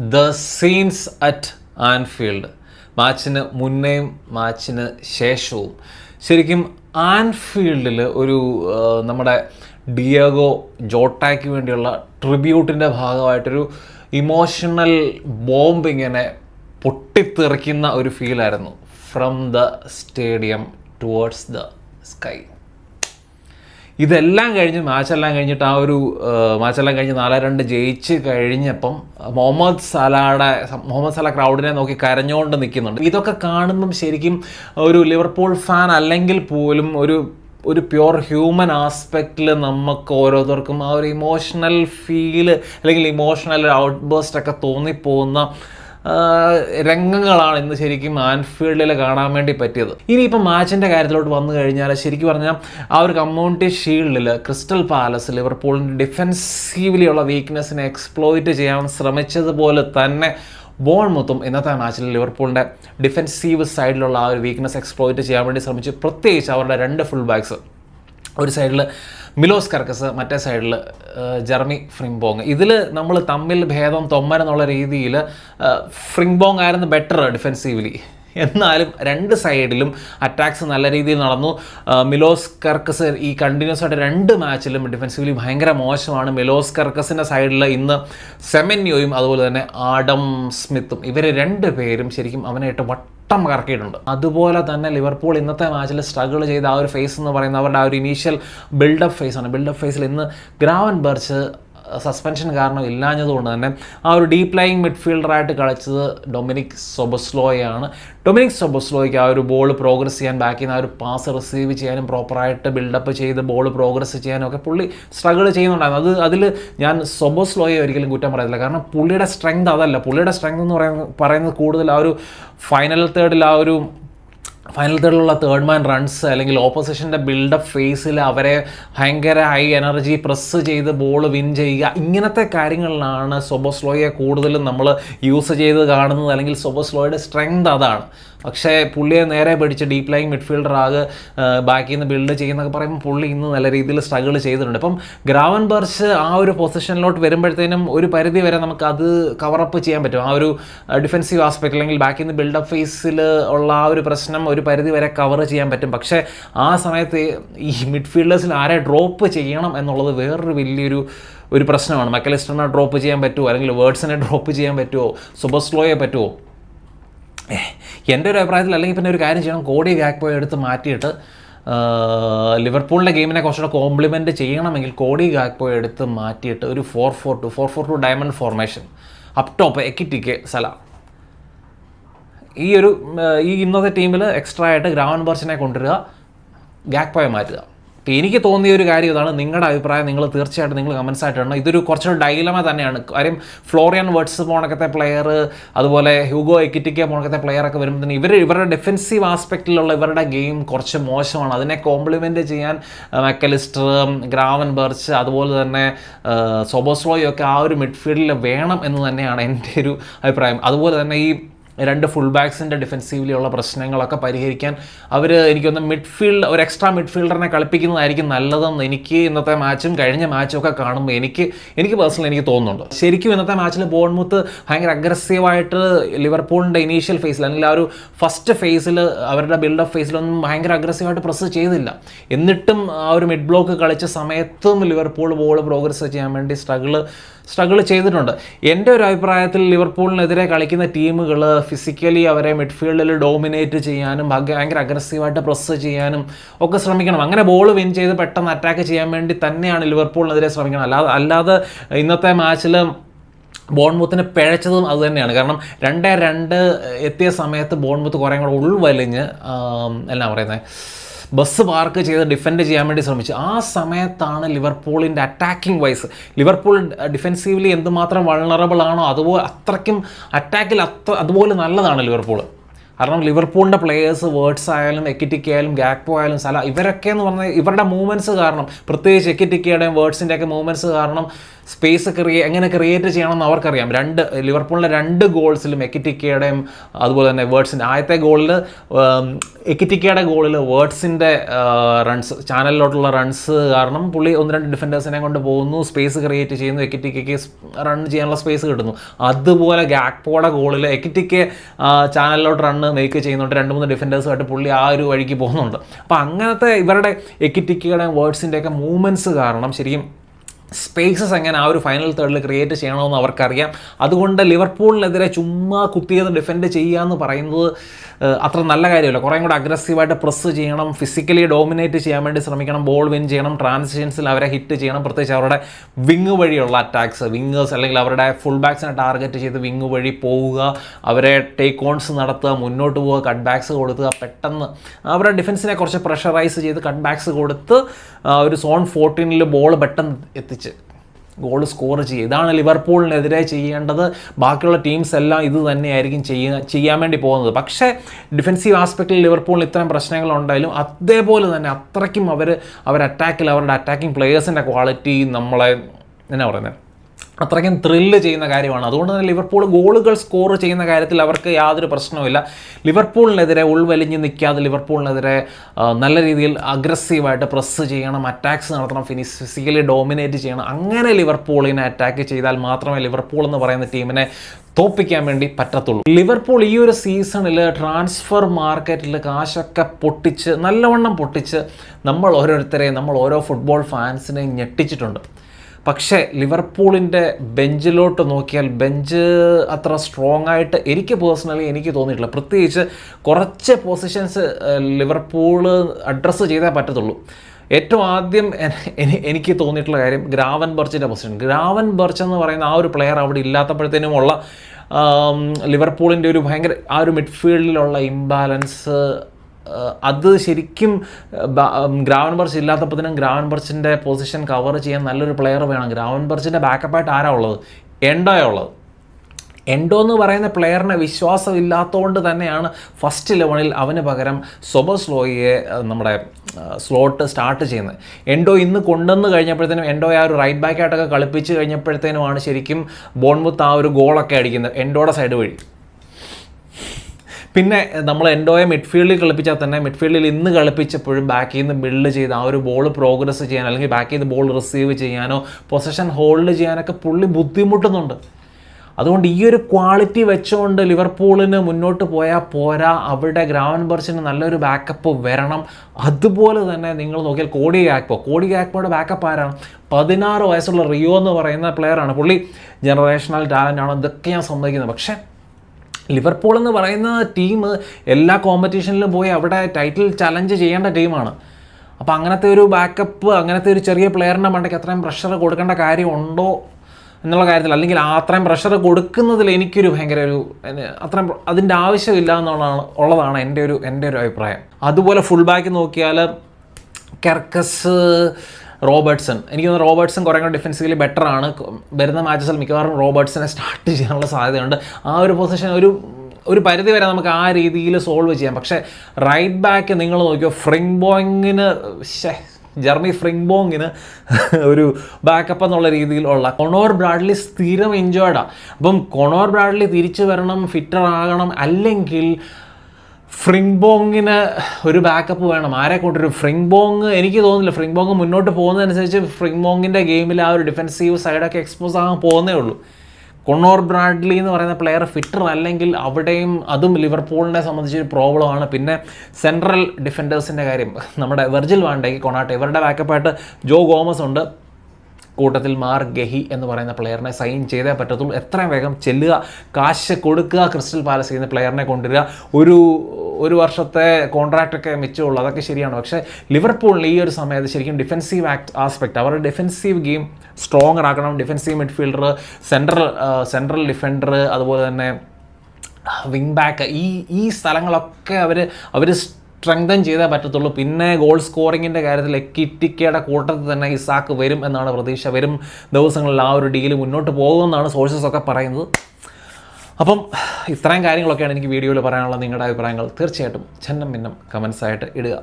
The scenes at Anfield മാച്ചിന് മുന്നേയും മാച്ചിന് ശേഷവും. ശരിക്കും ആൻഫീൽഡിൽ ഒരു നമ്മുടെ ഡിയഗോ ജോട്ടായ്ക്ക് വേണ്ടിയുള്ള ട്രിബ്യൂട്ടിന്റെ ഭാഗമായിട്ടൊരു ഇമോഷണൽ ബോംബ് പൊട്ടിത്തെറിക്കുന്ന ഒരു ഫീലായിരുന്നു. From the stadium towards the sky ഇതെല്ലാം കഴിഞ്ഞ് മാച്ചെല്ലാം കഴിഞ്ഞിട്ട് ആ ഒരു മാച്ചെല്ലാം കഴിഞ്ഞ് നാല് രണ്ട് ജയിച്ച് കഴിഞ്ഞപ്പം മുഹമ്മദ് സലാടെ മുഹമ്മദ് സല ക്രൗഡിനെ നോക്കി കരഞ്ഞുകൊണ്ട് നിൽക്കുന്നുണ്ട് ഇതൊക്കെ കാണുമ്പം ശരിക്കും ഒരു ലിവർപൂൾ ഫാൻ അല്ലെങ്കിൽ പോലും ഒരു ഒരു പ്യുവർ ഹ്യൂമൻ ആസ്പെക്റ്റിൽ നമുക്ക് ഓരോരുത്തർക്കും ആ ഒരു ഇമോഷണൽ ഫീൽ അല്ലെങ്കിൽ ഇമോഷണൽ ഔട്ട്ബേസ്റ്റ് ഒക്കെ തോന്നിപ്പോകുന്ന രംഗങ്ങളാണ് ഇന്ന് ശരിക്കും ആൻഫീൽഡിൽ കാണാൻ വേണ്ടി പറ്റിയത്. ഇനിയിപ്പോൾ മാച്ചിന്റെ കാര്യത്തിലോട്ട് വന്നു കഴിഞ്ഞാൽ ശരിക്കും പറഞ്ഞാൽ ആ ഒരു കമ്മ്യൂണിറ്റി ഷീൽഡിൽ ക്രിസ്റ്റൽ പാലസ് ഡിഫെൻസീവ്ലി ഉള്ള വീക്ക്നെസ്സിനെ എക്സ്പ്ലോയിറ്റ് ചെയ്യാൻ ശ്രമിച്ചതുപോലെ തന്നെ ബോൺമുത്തും ഇന്നത്തെ മാച്ചിൽ ലിവർപൂളിന്റെ ഡിഫെൻസീവ് സൈഡിലുള്ള ആ ഒരു വീക്ക്നെസ് എക്സ്പ്ലോയിറ്റ് ചെയ്യാൻ വേണ്ടി ശ്രമിച്ചു. പ്രത്യേകിച്ച് അവരുടെ രണ്ട് ഫുൾ ബാക്സ് ഒരു സൈഡിൽ മിലോസ് കർക്കസ് മറ്റേ സൈഡിൽ ജെർമി ഫ്രിംബോങ്. ഇതിൽ നമ്മൾ തമ്മിൽ ഭേദം തൊമ്മൻ എന്നുള്ള രീതിയിൽ ഫ്രിംബോങ് ആയിരുന്നു ബെറ്റർ ഡിഫെൻസീവ്ലി എന്നാലും രണ്ട് സൈഡിലും അറ്റാക്സ് നല്ല രീതിയിൽ നടന്നു. മിലോസ് കർക്കസ് ഈ കണ്ടിന്യൂസ് ആയിട്ട് രണ്ട് മാച്ചിലും ഡിഫെൻസീവ്ലി ഭയങ്കര മോശമാണ്. മിലോസ് കർക്കസിന്റെ സൈഡിൽ ഇന്ന് സെമന്യോയും അതുപോലെ തന്നെ ആഡം സ്മിത്തും. ഇവർ രണ്ട് പേരും ശരിക്കും അവനായിട്ട് വട്ടം കറക്കിയിട്ടുണ്ട്. അതുപോലെ തന്നെ ലിവർപൂൾ ഇന്നത്തെ മാച്ചിൽ സ്ട്രഗിൾ ചെയ്ത ആ ഒരു ഫേസ് എന്ന് പറയുന്നത് അവരുടെ ആ ഒരു ഇനീഷ്യൽ ബിൽഡപ്പ് ഫേസ് ആണ്. ബിൽഡപ്പ് ഫേസിൽ ഇന്ന് ഗ്രാവൻ ബർച്ച് സസ്പെൻഷൻ കാരണം ഇല്ലാഞ്ഞതുകൊണ്ട് തന്നെ ആ ഒരു ഡീപ് ലൈങ് മിഡ്ഫീൽഡറായിട്ട് കളിച്ചത് ഡൊമിനിക് സൊബസ്ലോയാണ് ഡൊമിനിക് സൊബസ്ലോയ്ക്ക് ആ ഒരു ബോൾ പ്രോഗ്രസ് ചെയ്യാൻ ബാക്കിൽ നിന്ന് ആ ഒരു പാസ് റിസീവ് ചെയ്യാനും പ്രോപ്പറായിട്ട് ബിൽഡപ്പ് ചെയ്ത് ബോൾ പ്രോഗ്രസ് ചെയ്യാനും ഒക്കെ പുള്ളി സ്ട്രഗിൾ ചെയ്യുന്നുണ്ടായിരുന്നു. അത് അതിൽ ഞാൻ സൊബസ്ലോയെ ഒരിക്കലും കുറ്റം പറയത്തില്ല. കാരണം പുള്ളിയുടെ സ്ട്രെങ്ത് അതല്ല. പുള്ളിയുടെ സ്ട്രെങ്ത് എന്ന് പറയുന്നത് പറയുന്നത് കൂടുതൽ ആ ഒരു ഫൈനൽ തേർഡിൽ ആ ഒരു ഫൈനൽ തേർഡിലുള്ള തേർഡ് മാൻ റൺസ് അല്ലെങ്കിൽ ഓപ്പോസിഷന്റെ ബിൽഡപ്പ് ഫേസിൽ അവരെ ഭയങ്കര ഹൈ എനർജി പ്രസ് ചെയ്ത് ബോൾ വിൻ ചെയ്യുക. ഇങ്ങനത്തെ കാര്യങ്ങളിലാണ് സൊബോസ്ലോയെ കൂടുതലും നമ്മൾ യൂസ് ചെയ്ത് കാണുന്നത്. അല്ലെങ്കിൽ സൊബോസ്ലോയുടെ സ്ട്രെങ്ത് അതാണ്. പക്ഷേ പുള്ളിയെ നേരെ പിടിച്ച് ഡീപ് ലൈൻ മിഡ്ഫീൽഡർ ആകെ ബാക്കിൽ നിന്ന് ബിൽഡ് ചെയ്യുന്നൊക്കെ പറയുമ്പോൾ പുള്ളി ഇന്ന് നല്ല രീതിയിൽ സ്ട്രഗിൾ ചെയ്തിട്ടുണ്ട്. അപ്പം ഗ്രാവൻ ബർച്ച് ആ ഒരു പൊസിഷനിലോട്ട് വരുമ്പോഴത്തേനും ഒരു പരിധി വരെ നമുക്ക് അത് കവറപ്പ് ചെയ്യാൻ പറ്റും. ആ ഒരു ഡിഫെൻസീവ് ആസ്പെക്ട് അല്ലെങ്കിൽ ബാക്കിൽ നിന്ന് ബിൽഡപ്പ് ഫേസിൽ ഉള്ള ആ ഒരു പ്രശ്നം ഒരു പരിധി വരെ കവർ ചെയ്യാൻ പറ്റും. പക്ഷേ ആ സമയത്ത് ഈ മിഡ്ഫീൽഡേഴ്സിൽ ആരെ ഡ്രോപ്പ് ചെയ്യണം എന്നുള്ളത് വേറൊരു വലിയൊരു ഒരു പ്രശ്നമാണ്. മക്കലിസ്റ്ററിനെ ഡ്രോപ്പ് ചെയ്യാൻ പറ്റുമോ അല്ലെങ്കിൽ വേർഡ്സിനെ ഡ്രോപ്പ് ചെയ്യാൻ പറ്റുമോ സുബസ്ലോയെ പറ്റുമോ ഏഹ്, എന്റെ ഒരു അഭിപ്രായത്തിൽ അല്ലെങ്കിൽ പിന്നെ ഒരു കാര്യം ചെയ്യണം. കോടി ഗാക്പോയെ എടുത്ത് മാറ്റിയിട്ട് ലിവർപൂളിന്റെ ഗെയിമിനെ കുറച്ചുകൂടെ കോംപ്ലിമെന്റ് ചെയ്യണമെങ്കിൽ കോടി ഗാക്പോയെ എടുത്ത് മാറ്റിയിട്ട് ഒരു four four two four four two diamond formation. Up top Ekitike Salah. ഈ ഒരു ഈ ഇന്നത്തെ ടീമിൽ എക്സ്ട്രാ ആയിട്ട് ഗ്രാവൻ ബർച്ചിനെ കൊണ്ടുവരിക ഗാക്പോയെ മാറ്റുക. എനിക്ക് തോന്നിയ ഒരു കാര്യം ഇതാണ്. നിങ്ങളുടെ അഭിപ്രായം നിങ്ങൾ തീർച്ചയായിട്ടും നിങ്ങൾ കമൻസ് ആയിട്ട് ഇടണം. ഇതൊരു കുറച്ചൊരു ഡൈലമ തന്നെയാണ്. കാര്യം ഫ്ലോറിയൻ വേർഡ്സ് പോണക്കത്തെ പ്ലെയർ അതുപോലെ ഹ്യൂഗോ എക്കിറ്റിക്ക പോണക്കത്തെ പ്ലെയറൊക്കെ വരുമ്പോൾ ഇവർ ഇവരുടെ ഡിഫൻസീവ് ആസ്പെക്റ്റിലുള്ള ഇവരുടെ ഗെയിം കുറച്ച് മോശമാണ്. അതിനെ കോംപ്ലിമെന്റ് ചെയ്യാൻ മെക്കലിസ്റ്റർ ഗ്രാവൻ ബെർച്ച് അതുപോലെ തന്നെ സൊബോസ്ലോയും ഒക്കെ ആ ഒരു മിഡ്ഫീൽഡിൽ വേണം എന്ന് തന്നെയാണ് എന്റെ ഒരു അഭിപ്രായം. അതുപോലെ തന്നെ ഈ രണ്ട് ഫുൾ ബാക്സിന്റെ ഡിഫെൻസീവ്ലി ഉള്ള പ്രശ്നങ്ങളൊക്കെ പരിഹരിക്കാൻ അവർ എനിക്കൊന്ന് മിഡ്ഫീൽഡ് ഒരു എക്സ്ട്രാ മിഡ്ഫീൽഡറിനെ കളിപ്പിക്കുന്നതായിരിക്കും നല്ലതെന്ന് എനിക്ക് ഇന്നത്തെ മാച്ചും കഴിഞ്ഞ മാച്ചും ഒക്കെ കാണുമ്പോൾ എനിക്ക് എനിക്ക് പേഴ്സണലി എനിക്ക് തോന്നുന്നുണ്ട്. ശരിക്കും ഇന്നത്തെ മാച്ചിൽ ബോൺമുത്ത് ഭയങ്കര അഗ്രസീവായിട്ട് ലിവർപൂളിന്റെ ഇനീഷ്യൽ ഫേസിൽ അല്ലെങ്കിൽ ആ ഒരു ഫസ്റ്റ് ഫേസിൽ അവരുടെ ബിൽഡപ്പ് ഫേസിലൊന്നും ഭയങ്കര അഗ്രസീവായിട്ട് പ്രസ് ചെയ്തില്ല. എന്നിട്ടും ആ ഒരു മിഡ് ബ്ലോക്ക് കളിച്ച സമയത്തും ലിവർപൂൾ ബോൾ പ്രോഗ്രസ് ചെയ്യാൻ വേണ്ടി സ്ട്രഗിൾ സ്ട്രഗിൾ ചെയ്തിട്ടുണ്ട്. എന്റെ ഒരു അഭിപ്രായത്തിൽ ലിവർപൂളിനെതിരെ കളിക്കുന്ന ടീമുകൾ ഫിസിക്കലി അവരെ മിഡ്ഫീൽഡിൽ ഡോമിനേറ്റ് ചെയ്യാനും ഭയങ്കര അഗ്രസീവായിട്ട് പ്രസ് ചെയ്യാനും ഒക്കെ ശ്രമിക്കണം. അങ്ങനെ ബോൾ വിൻ ചെയ്ത് പെട്ടെന്ന് അറ്റാക്ക് ചെയ്യാൻ വേണ്ടി തന്നെയാണ് ലിവർപൂളിനെതിരെ ശ്രമിക്കണം. അല്ലാതെ അല്ലാതെ ഇന്നത്തെ മാച്ചിൽ ബോൺമുത്തിന് പിഴച്ചതും അത് തന്നെയാണ്. കാരണം രണ്ടേ രണ്ട് എത്തിയ സമയത്ത് ബോൺമുത്ത് കുറേ കൂടെ ഉൾവലിഞ്ഞ് എല്ലാം പറയുന്നത് ബസ് പാർക്ക് ചെയ്ത് ഡിഫെൻഡ് ചെയ്യാൻ വേണ്ടി ശ്രമിച്ചു. ആ സമയത്താണ് ലിവർപൂളിന്റെ അറ്റാക്കിംഗ് വൈസ് ലിവർപൂൾ ഡിഫെൻസീവ്ലി എന്തുമാത്രം വൾണറബിൾ ആണോ അതുപോലെ അത്രയ്ക്കും അറ്റാക്കിൽ അത്ര അതുപോലെ നല്ലതാണ് ലിവർപൂൾ. കാരണം ലിവർപൂളിന്റെ പ്ലേയേഴ്സ് വേർഡ്സ് ആയാലും എക്കിറ്റിക്ക ആയാലും ഗാക്പോ ആയാലും സല ഇവരൊക്കെ എന്ന് പറഞ്ഞാൽ ഇവരുടെ മൂവ്മെന്റ്സ് കാരണം. പ്രത്യേകിച്ച് എക്കിറ്റിക്കയുടെയും വേർഡ്സിന്റെയൊക്കെ മൂവ്മെന്റ്സ് കാരണം സ്പേസ് ക്രിയേ എങ്ങനെ ക്രിയേറ്റ് ചെയ്യണമെന്ന് അവർക്കറിയാം. രണ്ട് ലിവർപൂളിന്റെ രണ്ട് ഗോൾസിലും എക്കിറ്റിക്കയുടെയും അതുപോലെ തന്നെ വേർഡ്സിന്റെ ആദ്യത്തെ ഗോളിൽ എക്കിറ്റിക്കയുടെ ഗോളിൽ വേർഡ്സിന്റെ റൺസ് ചാനലിലോട്ടുള്ള റൺസ് കാരണം പുള്ളി ഒന്ന് രണ്ട് ഡിഫൻഡേഴ്സിനെ കൊണ്ട് പോകുന്നു സ്പേസ് ക്രിയേറ്റ് ചെയ്യുന്നു എക്കിറ്റിക്കയ്ക്ക് റൺ ചെയ്യാനുള്ള സ്പേസ് കിട്ടുന്നു. അതുപോലെ ഗാക്പോയുടെ ഗോളിൽ എക്കിറ്റിക്ക് ചാനലിലോട്ട് റണ്ണ് മേക്ക് ചെയ്യുന്നുണ്ട്. രണ്ട് മൂന്ന് ഡിഫൻഡേഴ്സുമായിട്ട് പുള്ളി ആ ഒരു വഴിക്ക് പോകുന്നുണ്ട്. അപ്പോൾ അങ്ങനത്തെ ഇവരുടെ എക്കിറ്റിക്കയുടെ വേർഡ്സിന്റെയൊക്കെ മൂവ്മെന്റ്സ് കാരണം ശരിക്കും സ്പേസസ് എങ്ങനെ ആ ഒരു ഫൈനൽ തേർഡിൽ ക്രിയേറ്റ് ചെയ്യണമെന്ന് അവർക്കറിയാം. അതുകൊണ്ട് ലിവർപൂളിനെതിരെ ചുമ്മാ കുത്തിയത് ഡിഫെൻഡ് ചെയ്യുക എന്ന് പറയുന്നത് അത്ര നല്ല കാര്യമല്ല. കുറേ കൂടെ അഗ്രസീവായിട്ട് പ്രസ് ചെയ്യണം ഫിസിക്കലി ഡോമിനേറ്റ് ചെയ്യാൻ വേണ്ടി ശ്രമിക്കണം ബോൾ വിൻ ചെയ്യണം ട്രാൻസിഷൻസിൽ അവരെ ഹിറ്റ് ചെയ്യണം. പ്രത്യേകിച്ച് അവരുടെ വിങ് വഴിയുള്ള അറ്റാക്സ് വിങ്ങേഴ്സ് അല്ലെങ്കിൽ അവരുടെ ഫുൾ ബാക്സിനെ ടാർഗറ്റ് ചെയ്ത് വിങ് വഴി പോവുക അവരെ ടേക്ക് ഓൺസ് നടത്തുക മുന്നോട്ട് പോവുക കട്ട് ബാക്സ് കൊടുക്കുക പെട്ടെന്ന് അവരുടെ ഡിഫൻസിനെ കുറച്ച് പ്രഷറൈസ് ചെയ്ത് കട്ട് ബാക്സ് കൊടുത്ത് ഒരു സോൺ ഫോർട്ടീനിൽ ബോൾ പെട്ടെന്ന് എത്തിച്ച് ഗോൾ സ്കോർ ചെയ്യുക ഇതാണ് ലിവർപൂളിനെതിരെ ചെയ്യേണ്ടത്. ബാക്കിയുള്ള ടീംസ് എല്ലാം ഇത് തന്നെയായിരിക്കും ചെയ്യുക ചെയ്യാൻ വേണ്ടി പോകുന്നത്. പക്ഷേ ഡിഫൻസീവ് ആസ്പെക്റ്റിൽ ലിവർപൂളിന് ഇത്തരം പ്രശ്നങ്ങളുണ്ടായാലും അതേപോലെ തന്നെ അത്രയ്ക്കും അവർ അവർ അറ്റാക്കിൽ അവരുടെ അറ്റാക്കിംഗ് പ്ലേയേഴ്സിന്റെ ക്വാളിറ്റി നമ്മളെ എന്നാ പറയുന്നത് അത്രയ്ക്കും ത്രില്ല് ചെയ്യുന്ന കാര്യമാണ്. അതുകൊണ്ട് തന്നെ ലിവർപൂൾ ഗോളുകൾ സ്കോർ ചെയ്യുന്ന കാര്യത്തിൽ അവർക്ക് യാതൊരു പ്രശ്നവുമില്ല. ലിവർപൂളിനെതിരെ ഉൾവലിഞ്ഞ് നിൽക്കാതെ ലിവർപൂളിനെതിരെ നല്ല രീതിയിൽ അഗ്രസീവായിട്ട് പ്രസ് ചെയ്യണം അറ്റാക്സ് നടത്തണം ഫിനിസ് ഫിസിക്കലി ഡോമിനേറ്റ് ചെയ്യണം. അങ്ങനെ ലിവർപൂളിനെ അറ്റാക്ക് ചെയ്താൽ മാത്രമേ ലിവർപൂൾ എന്ന് പറയുന്ന ടീമിനെ തോപ്പിക്കാൻ വേണ്ടി പറ്റത്തുള്ളൂ. ലിവർപൂൾ ഈ ഒരു സീസണിൽ ട്രാൻസ്ഫർ മാർക്കറ്റിൽ കാശൊക്കെ പൊട്ടിച്ച് നല്ലവണ്ണം പൊട്ടിച്ച് നമ്മൾ ഓരോരുത്തരെയും നമ്മൾ ഓരോ ഫുട്ബോൾ ഫാൻസിനെയും ഞെട്ടിച്ചിട്ടുണ്ട്. പക്ഷേ ലിവർപൂളിന്റെ ബെഞ്ചിലോട്ട് നോക്കിയാൽ ബെഞ്ച് അത്ര സ്ട്രോങ് ആയിട്ട് എനിക്ക് പേഴ്സണലി എനിക്ക് തോന്നിയിട്ടില്ല. പ്രത്യേകിച്ച് കുറച്ച് പൊസിഷൻസ് ലിവർപൂൾ അഡ്രസ്സ് ചെയ്താൽ പറ്റത്തുള്ളൂ. ഏറ്റവും ആദ്യം എനിക്ക് തോന്നിയിട്ടുള്ള കാര്യം ഗ്രാവൻ ബർച്ചിന്റെ പൊസിഷൻ ഗ്രാവൻ ബർച്ച് എന്ന് പറയുന്ന ആ ഒരു പ്ലെയർ അവിടെ ഇല്ലാത്തപ്പോഴത്തേനുമുള്ള ലിവർപൂളിന്റെ ഒരു ഭയങ്കര ആ ഒരു മിഡ്ഫീൽഡിലുള്ള ഇംബാലൻസ് അത് ശരിക്കും ഗ്രാവൻ ബർച്ച് ഇല്ലാത്തപ്പോഴത്തേനും ഗ്രാവൻ ബർച്ചിന്റെ പൊസിഷൻ കവർ ചെയ്യാൻ നല്ലൊരു പ്ലെയർ വേണം. ഗ്രാവൻ ബർച്ചിന്റെ ബാക്കപ്പായിട്ട് ആരാ ഉള്ളത്? എൻഡോയാ ഉള്ളത്. എൻഡോ എന്ന് പറയുന്ന പ്ലെയറിനെ വിശ്വാസം ഇല്ലാത്തതുകൊണ്ട് തന്നെയാണ് ഫസ്റ്റ് ലെവണിൽ അവന് പകരം സൊബസ്ലോയെ നമ്മുടെ സ്ലോട്ട് സ്റ്റാർട്ട് ചെയ്യുന്നത്. എൻഡോ ഇന്ന് കൊണ്ടുവന്ന് കഴിഞ്ഞപ്പോഴത്തേനും എൻഡോ ആ ഒരു റൈറ്റ് ബാക്കായിട്ടൊക്കെ കളിപ്പിച്ച് കഴിഞ്ഞപ്പോഴത്തേനുമാണ് ശരിക്കും ബോൺമുത്ത് ആ ഒരു ഗോളൊക്കെ അടിക്കുന്നത്. എൻഡോയുടെ സൈഡ് വഴി. പിന്നെ നമ്മൾ എൻഡോയെ മിഡ്ഫീൽഡിൽ കളിപ്പിച്ചാൽ തന്നെ മിഡ്ഫീൽഡിൽ ഇന്ന് കളിപ്പിച്ചപ്പോഴും ബാക്കിൽ നിന്ന് ബിൽഡ് ചെയ്ത് ആ ഒരു ബോൾ പ്രോഗ്രസ് ചെയ്യാൻ അല്ലെങ്കിൽ ബാക്കിൽ നിന്ന് ബോൾ റിസീവ് ചെയ്യാനോ പൊസഷൻ ഹോൾഡ് ചെയ്യാനൊക്കെ പുള്ളി ബുദ്ധിമുട്ടുന്നുണ്ട്. അതുകൊണ്ട് ഈ ഒരു ക്വാളിറ്റി വെച്ചുകൊണ്ട് ലിവർപൂളിന് മുന്നോട്ട് പോയാൽ പോരാ അവിടെ ഗ്രാവൻ ബർച്ചിന് നല്ലൊരു ബാക്കപ്പ് വരണം. അതുപോലെ തന്നെ നിങ്ങൾ നോക്കിയാൽ കോടി ഗാക്പോ. കോടി ഗാക്പോയുടെ ബാക്കപ്പ് ആരാണ്? പതിനാറ് വയസ്സുള്ള റിയോ എന്ന് പറയുന്ന പ്ലെയറാണ് പുള്ളി ജനറേഷണൽ ടാലന്റ് ആണ്. ഇതൊക്കെ ഞാൻ സമ്മതിക്കുന്നത് പക്ഷേ ലിവർപൂൾ എന്ന് പറയുന്ന ടീം എല്ലാ കോമ്പറ്റീഷനിലും പോയി അവിടെ ടൈറ്റിൽ ചലഞ്ച് ചെയ്യേണ്ട ടീമാണ്. അപ്പോൾ അങ്ങനത്തെ ഒരു ബാക്കപ്പ് അങ്ങനത്തെ ഒരു ചെറിയ പ്ലെയറിന്റെ മണ്ടയ്ക്ക് അത്രയും പ്രഷർ കൊടുക്കേണ്ട കാര്യമുണ്ടോ എന്നുള്ള കാര്യത്തിൽ അല്ലെങ്കിൽ അത്രയും പ്രഷർ കൊടുക്കുന്നതിൽ എനിക്കൊരു ഭയങ്കര ഒരു അത്രയും അതിന്റെ ആവശ്യമില്ല എന്നുള്ളതാണ് ഉള്ളതാണ് എന്റെ ഒരു എന്റെ ഒരു അഭിപ്രായം. അതുപോലെ ഫുൾ ബാക്ക് നോക്കിയാൽ കെർക്കസ് റോബർട്ട്സൺ. എനിക്ക് തോന്നുന്നു റോബർട്ട്സൺ കുറേ കൂടെ ഡിഫൻസീവലി ബെറ്റർ ആണ്. വരുന്ന മാച്ചസിൽ മിക്കവാറും റോബർട്ട്സിനെ സ്റ്റാർട്ട് ചെയ്യാനുള്ള സാധ്യതയുണ്ട്. ആ ഒരു പൊസിഷൻ ഒരു ഒരു പരിധി വരെ നമുക്ക് ആ രീതിയിൽ സോൾവ് ചെയ്യാം. പക്ഷേ റൈറ്റ് ബാക്ക് നിങ്ങൾ നോക്കിയോ ഫ്രിങ് ബോയിങ്ങിന് ജർമ്മി ഫ്രിങ് ബോങ്ങിന് ഒരു ബാക്കപ്പ് എന്നുള്ള രീതിയിലുള്ള കൊണോർ ബ്രാഡ്ലി സ്ഥിരം എൻജോയ്ഡാണ് അപ്പം കൊണോർ ബ്രാഡ്ലി തിരിച്ചു വരണം ഫിറ്റർ ആകണം അല്ലെങ്കിൽ ഫ്രിങ്ബോങ്ങിന് ഒരു ബാക്കപ്പ് വേണം. ആരെ കൊണ്ടൊരു ഫ്രിങ്ബോങ് എനിക്ക് തോന്നുന്നില്ല. ഫ്രിങ്ബോങ് മുന്നോട്ട് പോകുന്നതനുസരിച്ച് ഫ്രിങ്ബോങ്ങിന്റെ ഗെയിമിൽ ആ ഒരു ഡിഫൻസീവ് സൈഡൊക്കെ എക്സ്പോസ് ആകാൻ പോകുന്നേ ഉള്ളൂ. കൊണോർ ബ്രാഡ്ലി എന്ന് പറയുന്ന പ്ലെയർ ഫിറ്റർ അല്ലെങ്കിൽ അവിടെയും അതും ലിവർപൂളിനെ സംബന്ധിച്ചൊരു പ്രോബ്ലമാണ് പിന്നെ സെൻട്രൽ ഡിഫൻഡേഴ്സിന്റെ കാര്യം. നമ്മുടെ വെർജിൽ വാണ്ടേക്ക് കൊണാട്ടെ ഇവരുടെ ബാക്കപ്പായിട്ട് ജോ ഗോമസ് ഉണ്ട്. കൂട്ടത്തിൽ മാർ ഗഹി എന്ന് പറയുന്ന പ്ലെയറിനെ സൈൻ ചെയ്തേ പറ്റത്തുള്ളൂ. എത്രയും വേഗം ചെല്ലുക കാശ് കൊടുക്കുക ക്രിസ്റ്റൽ പാലസ് ചെയ്യുന്ന പ്ലെയറിനെ കൊണ്ടുവരിക. ഒരു ഒരു വർഷത്തെ കോൺട്രാക്റ്റൊക്കെ മിച്ചമുള്ളൂ. അതൊക്കെ ശരിയാണ്. പക്ഷേ ലിവർപൂളിന് ഈ ഒരു സമയത്ത് ശരിക്കും ഡിഫൻസീവ് ആക്ട് ആസ്പെക്ട് അവരുടെ ഡിഫൻസീവ് ഗെയിം സ്ട്രോങ്ങർ ആക്കണം. Defensive midfielder central central defender അതുപോലെ തന്നെ വിങ് ബാക്ക് ഈ ഈ സ്ഥലങ്ങളൊക്കെ അവർ അവർ സ്ട്രെങ്തൻ ചെയ്തേ പറ്റത്തുള്ളൂ. പിന്നെ ഗോൾ സ്കോറിങ്ങിന്റെ കാര്യത്തിൽ കിറ്റിക്കയുടെ കൂട്ടത്തിൽ തന്നെ ഇസാക്ക് വരും എന്നാണ് പ്രതീക്ഷ. വരും ദിവസങ്ങളിൽ ആ ഒരു ഡീൽ മുന്നോട്ട് പോകുമെന്നാണ് സോഴ്സസ് ഒക്കെ പറയുന്നത്. അപ്പം ഇത്രയും കാര്യങ്ങളൊക്കെയാണ് എനിക്ക് വീഡിയോയിൽ പറയാനുള്ള നിങ്ങളുടെ അഭിപ്രായങ്ങൾ തീർച്ചയായിട്ടും ചെന്നം ഭിന്നം കമൻസായിട്ട് ഇടുക.